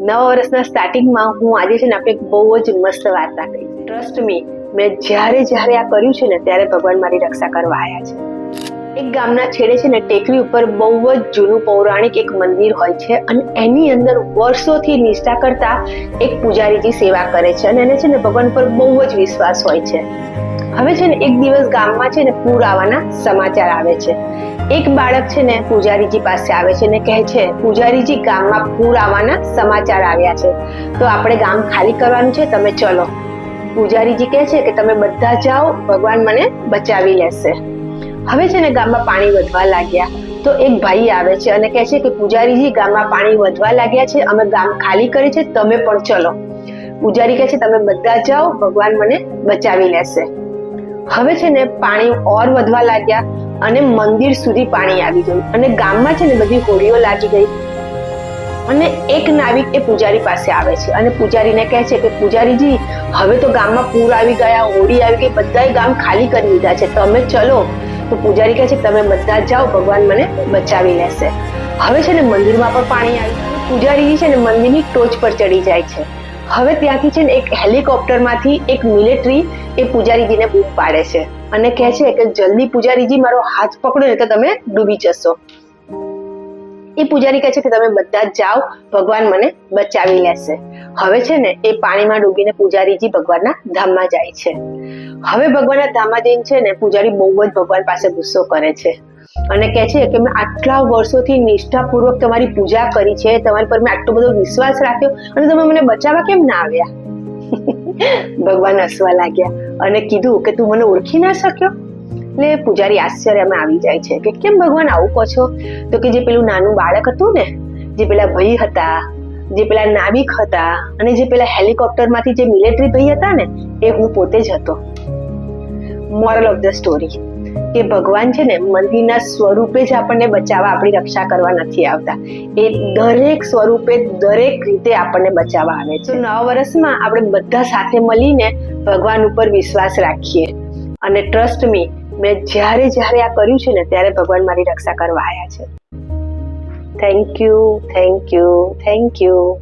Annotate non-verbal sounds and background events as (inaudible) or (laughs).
નવા વર્ષના સ્ટાર્ટિંગમાં હું આજે છે ને આપણે બહુ જ મસ્ત વાર્તા કહી ટ્રસ્ટ મી મેં જ્યારે જ્યારે આ કર્યું છે ને ત્યારે ભગવાન મારી રક્ષા કરવા આવ્યા છે. એક ગામના છેડે છે ને ટેકરી ઉપર બહુ જ જૂનું પૌરાણિક એક મંદિર હોય છે અને એની અંદર વર્ષોથી નિષ્ઠા કરતા એક પૂજારીજી સેવા કરે છે અને એને છે ને ભગવાન પર બહુ જ વિશ્વાસ હોય છે. હવે છે ને એક દિવસ ગામમાં છે ને પૂર આવવાના સમાચાર આવે છે. એક બાળક છે ને પૂજારીજી પાસે આવે છે ને કહે છે, પૂજારીજી, ગામમાં પૂર આવવાના સમાચાર આવ્યા છે. તો આપણે ગામ ખાલી કરવાનું છે, તમે ચલો. પૂજારીજી કહે છે કે, તમે બધા જાઓ, ભગવાન મને બચાવી લેશે. હવે છે ને ગામમાં પાણી વધવા લાગ્યા. તો એક ભાઈ આવે છે અને કહે છે કે, પૂજારીજી, ગામમાં પાણી વધવા લાગ્યા છે, અમે ગામ ખાલી કરી છે, તમે પણ ચલો. પૂજારી કહે છે, તમે બધા જાઓ, ભગવાન મને બચાવી લેશે. હવે છે ને પાણી ઓર વધવા લાગ્યા અને મંદિર સુધી પાણી આવી ગયું. અને ગામમાં છે ને બધી હોડીઓ લાગી ગઈ. અને એક નાવિક એ પૂજારી પાસે આવે છે. અને પૂજારીને કહે છે કે, પૂજારીજી, હવે તો ગામમાં પૂર આવી ગયા, હોડી આવી ગઈ, બધાએ ગામ ખાલી કરી દીધા છે. તમે ચલો. તો પૂજારી કહે છે, તમે બધા જાઓ, ભગવાન મને બચાવી લેશે. હવે છે ને મંદિરમાં પણ પાણી આવ્યું પૂજારીજી છે ને મંદિરની ટોચ પર ચડી જાય છે. હવે ત્યાંથી છે ને એક હેલિકોપ્ટરમાંથી એક મિલિટરી એ પૂજારીજીને બૂમ પાડે છે અને કહે છે કે જલ્દી પૂજારીજી, મારો હાથ પકડો ને તો તમે ડૂબી જશો. એ પૂજારી કહે છે કે તમે બધા જ જાઓ, ભગવાન મને બચાવી લેશે. હવે છે ને એ પાણીમાં ડૂબીને પૂજારીજી ભગવાનના ધામમાં જાય છે. હવે ભગવાનના ધામમાં જઈને છે ને પૂજારી બહુ જ ભગવાન પાસે ગુસ્સો કરે છે. અને કહે છે કે મેં આટલા વર્ષોથી નિષ્ઠાપૂર્વક તમારી પૂજા કરી છે, તમારી પર મેં આટલો બધો વિશ્વાસ રાખ્યો, અને તમે મને બચાવવા કેમ ના આવ્યા? (laughs) ભગવાન હસવા લાગ્યા અને કીધું કે તું મને ઓળખી ના શક્યો? એટલે પૂજારી આશ્ચર્યમાં આવી જાય છે કે કેમ ભગવાન આવું કહો છો? તો કે જે પેલું નાનું બાળક હતું ને, જે પેલા ભાઈ હતા, જે પેલા નાવિક હતા, અને જે પેલા હેલિકોપ્ટરમાંથી જે મિલિટરી ભાઈ હતા ને, એ હું પોતે જ હતો. મોરલ ઓફ ધ સ્ટોરી કે ભગવાન છે ને મંદિરના સ્વરૂપે જ આપણને બચાવવા, આપણી રક્ષા કરવા નથી આવતા. એ દરેક સ્વરૂપે દરેક રીતે આપણને બચાવવા આવે છે. નવા વર્ષમાં આપણે બધા સાથે મળીને ભગવાન ઉપર વિશ્વાસ રાખીએ. અને ટ્રસ્ટ મી મેં જ્યારે જ્યારે આ કર્યું છે ને, ત્યારે ભગવાન મારી રક્ષા કરવા આવ્યા છે. Thank you thank you thank you